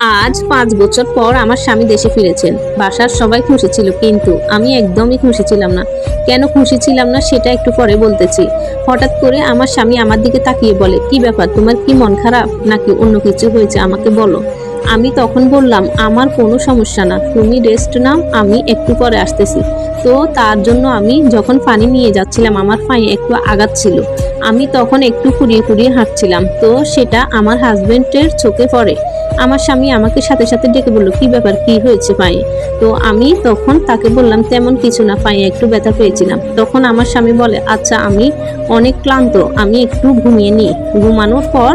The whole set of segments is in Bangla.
আজ পাঁচ বছর পর আমার স্বামী দেশে ফিরেছেন। বাসার সবাই খুশি ছিল, কিন্তু আমি একদমই খুশি ছিলাম না। কেন খুশি ছিলাম না সেটা একটু পরে বলতেছি। হঠাৎ করে আমার স্বামী আমার দিকে তাকিয়ে বলে, কি ব্যাপার, তোমার কি মন খারাপ? নাকি অন্য কিছু হয়েছে? আমাকে বলো। আমি তখন বললাম, আমার কোনো সমস্যা না। তুমি রেস্ট নাও, আমি একটু পরে আসতেছি। তো তার জন্য আমি যখন পানি নিয়ে যাচ্ছিলাম, আমার পায়ে একটু আঘাত ছিল। আমি তখন একটু কুড়িয়ে কুড়িয়ে হাঁটছিলাম। তো সেটা আমার হাজবেন্ডের চোখে পড়ে। আমার স্বামী আমাকে সাথে সাথে ডেকে বলল, কি ব্যাপার? কি হয়েছে পায়ে তো আমি তখন তাকে বললাম, তেমন কিছু না পায়ে একটু ব্যথা পেয়েছিলাম। তখন আমার স্বামী বলে আচ্ছা আমি অনেক ক্লান্ত, আমি একটু ঘুমিয়ে নিই। ঘুমানোর পর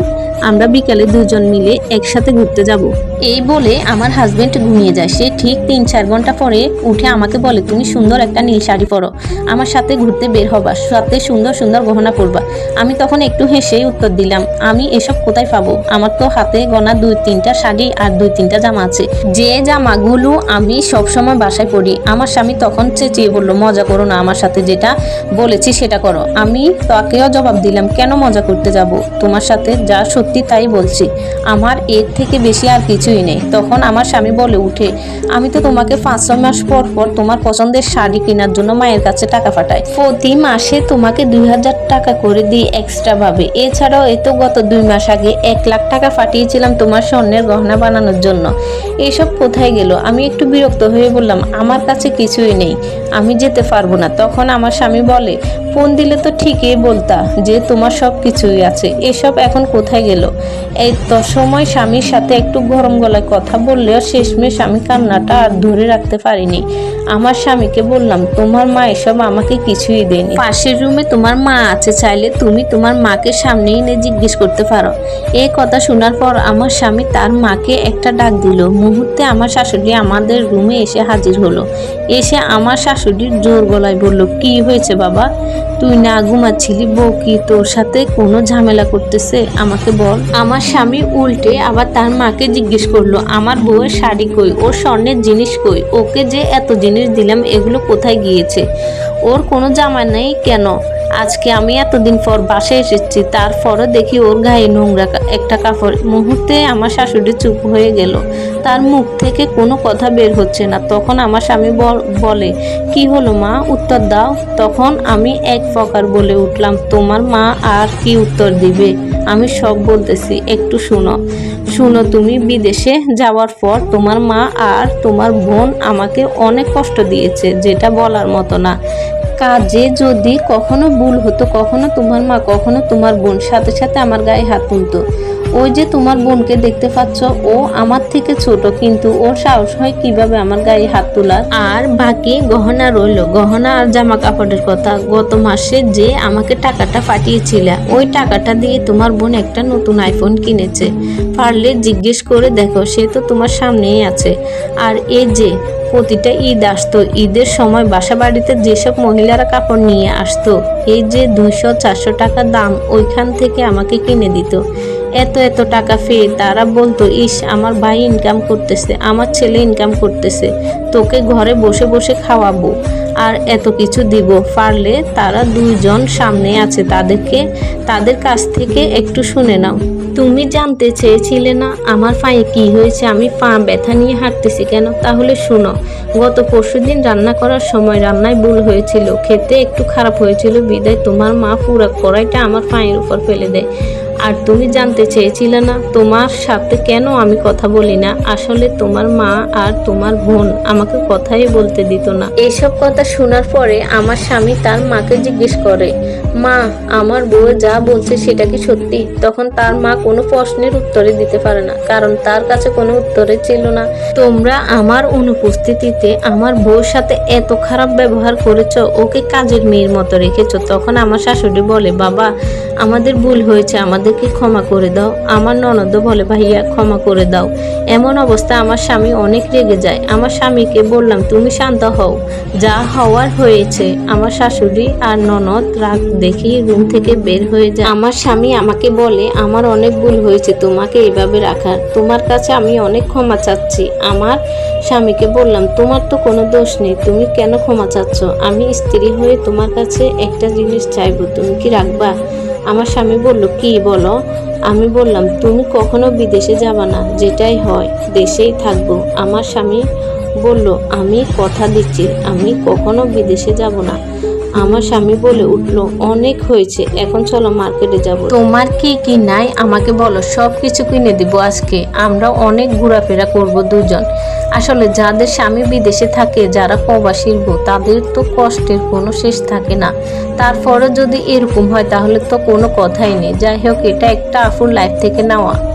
আমরা বিকালে দুজন মিলে একসাথে ঘুরতে যাব। এই বলে আমার হাজব্যান্ড ঘুমিয়ে যায়। সে ঠিক তিন চার ঘণ্টা পরে উঠে আমাকে বলে, তুমি সুন্দর একটা নীল শাড়ি পরো। আমার সাথে ঘুরতে বের হবা। সাথে সুন্দর সুন্দর গহনা পরবা। আমি তখন একটু হেসেই উত্তর দিলাম, আমি এসব কোথায় পাবো? আমার তো হাতে গোনা দুই তিনটা শাড়ি আর দুই তিনটা জামা আছে। যে জামাগুলো আমি সবসময় বাসায় পরি, আমার স্বামী তখন চেঁচিয়ে বলল, মজা করো না আমার সাথে যেটা বলেছি সেটা করো। আমি তাকেও জবাব দিলাম, কেন মজা করতে যাব? তোমার সাথে যা সত্যি তাই বলছি। আমার এর থেকে বেশি আর কিছুই নেই। তখন আমার স্বামী বলে উঠে, আমি তো তোমাকে পাঁচ, ছয় মাস পর পর তোমার পছন্দের শাড়ি কেনার জন্য মায়ের কাছে টাকা পাঠাই। প্রতি মাসে তোমাকে দুই হাজার টাকা করে দিই এক্সট্রা ভাবে। এছাড়াও এ তো গত দুই মাস আগে এক লাখ টাকা পাঠিয়েছিলাম তোমার স্বর্ণের গহনা বানানোর জন্য। এইসব কোথায় গেল? আমি একটু বিরক্ত হয়ে বললাম, আমার কাছে কিছুই নেই, আমি যেতে পারব না। তখন আমার স্বামী বলে ফোন দিলে তো ঠিকই বলতা যে তোমার সব কিছুই আছে। এসব এখন কোথায় গেল? এই তো সময় স্বামীর সাথে একটু গরম গলায় কথা বললেও শেষমেশ আমি কান্নাটা আর ধরে রাখতে পারিনি। আমার স্বামীকে বললাম, তোমার মা এসব আমাকে কিছুই দেয়নি। পাশের রুমে তোমার মা আছে, চাইলে তুমি তোমার মাকে সামনে এনে জিজ্ঞেস করতে পারো। এই কথা শোনার পর আমার স্বামী তার মাকে একটা ডাক দিল। মুহূর্তে আমার শাশুড়ি আমাদের রুমে এসে হাজির হলো। এসে আমার শাশুড়ির জোর গলায় বলল, কি হয়েছে বাবা? তুই না ঘুমাচ্ছিলি, বউ কি তোর সাথে কোনো ঝামেলা করতেছে? আমাকে বল। আমার স্বামী উল্টে আবার তার মাকে জিজ্ঞেস করল, আমার বউয়ের শাড়ি কই? ওর স্বর্ণের জিনিস কই? ওকে যে এত জিনিস দিলাম, এগুলো কোথায় গিয়েছে? ওর কোনো জামা নেই কেন? আজকে আমি এতদিন পর বাসায় এসেছি, তারপরও দেখি ওর গায়ে নোংরা একটা কাপড়। মুহূর্তে আমার শাশুড়ি চুপ হয়ে গেল। তার মুখ থেকে কোনো কথা বের হচ্ছে না। তখন আমার স্বামী বলে, কি হলো মা? উত্তর দাও। তখন আমি এক প্রকার বলে উঠলাম, তোমার মা আর কি উত্তর দিবে? আমি সব বলতেছি, একটু শুনো। শুনো, তুমি বিদেশে যাওয়ার পর তোমার মা আর তোমার বোন আমাকে অনেক কষ্ট দিয়েছে, যেটা বলার মতো না। কাজে যদি কখনো ভুল হতো, কখনো তোমার মা, কখনো তোমার বোন, সাথে সাথে আমার গায়ে হাত তুলতো। ওই যে তোমার বোনকে দেখতে পাচ্ছ, ও আমার থেকে ছোট, কিন্তু ওর সাহস হয় কীভাবে আমার গায়ে হাত তোলার। আর বাকি গহনা রইল, গহনা আর জামা কাপড়ের কথা। গত মাসে যে আমাকে টাকাটা পাঠিয়েছিল, ওই টাকাটা দিয়ে তোমার বোন একটা নতুন আইফোন কিনেছে। পারলে জিজ্ঞেস করে দেখো, সে তো তোমার সামনেই আছে। আর এই যে প্রতিটা ঈদ আসতো। ঈদের সময় বাসা বাড়িতে যেসব মহিলারা কাপড় নিয়ে আসতো, এই যে দুইশো চারশো টাকা দাম ওইখান থেকে আমাকে কিনে দিত। এত এত টাকা পেয়ে তারা বলতো, ইস, আমার ভাই ইনকাম করতেছে, আমার ছেলে ইনকাম করতেছে, তোকে ঘরে বসে বসে খাওয়াবো। আর এত কিছু দিব। পারলে তারা দুইজন সামনে আছে, তাদেরকে, তাদের কাছ থেকে একটু শুনে নাও। তুমি জানতে চেয়েছিলে না আমার পায়ে কি হয়েছে? আমি পা ব্যথা নিয়ে হাঁটতেছি কেন? তাহলে শুনো, গত পরশুদিন রান্না করার সময় রান্নায় ভুল হয়েছিল। খেতে একটু খারাপ হয়েছিল। বিদায়, তোমার মা পুরা কড়াইটা আমার পায়ের উপর ফেলে দেয়। আর তুমি জানতে চেয়েছিলে না, তোমার সাথে কেন আমি কথা বলি না? আসলে তোমার মা আর তোমার বোন আমাকে কথাই বলতে দিত না। এইসব কথা শোনার পরে আমার স্বামী তার মাকে জিজ্ঞেস করে, মা, আমার বউ যা বলছে সেটা কি সত্যি? তখন তার মা কোনো প্রশ্নের উত্তরে দিতে পারে না, কারণ তার কাছে কোনো উত্তরে ছিল না। তোমরা আমার অনুপস্থিতিতে আমার বউর সাথে এত খারাপ ব্যবহার করেছ, ওকে কাজের মেয়ের মতো রেখেছ। তখন আমার শাশুড়ি বলে, বাবা, আমাদের ভুল হয়েছে আমাদেরকে ক্ষমা করে দাও। আমার ননদ বলে ভাইয়া, ক্ষমা করে দাও। এমন অবস্থা আমার স্বামী অনেক রেগে যায়। আমার স্বামীকে বললাম, তুমি শান্ত হও। যা হওয়ার হয়েছে। আমার শাশুড়ি আর ননদ রাগ দেখি রুম থেকে বের হয়ে যায়। আমার স্বামী আমাকে বলে, আমার অনেক ভুল হয়েছে, তোমাকে এইভাবে রাখার। তোমার কাছে আমি অনেক ক্ষমা চাচ্ছি। আমার স্বামীকে বললাম, তোমার তো কোনো দোষ নেই, তুমি কেন ক্ষমা চাচ্ছ? আমি স্ত্রী হয়ে তোমার কাছে একটা জিনিস চাইব, তুমি কি রাখবা? আমার স্বামী বলল, কি বলো? আমি বললাম, তুমি কখনো বিদেশে যাবা না, যেটাই হয়, দেশেই থাকব। আমার স্বামী বলল, আমি কথা দিচ্ছি, আমি কখনো বিদেশে যাব না। আমার স্বামী বলে উঠল, অনেক হয়েছে, এখন চলো মার্কেটে যাব। তোমার কি কি নাই? আমাকে বলো সব কিছু কিনে দিব আজকে। আমরা অনেক ঘোরাফেরা করব দুজন। আসলে যাদের স্বামী বিদেশে থাকে, যারা প্রবাসীর বউ তাদের তো কষ্টের কোনো শেষ থাকে না। তারপরে যদি এরকম হয়, তাহলে তো কোনো কথাই নেই। যাই হোক, এটা একটা আফুর লাইফ থেকে নেওয়া।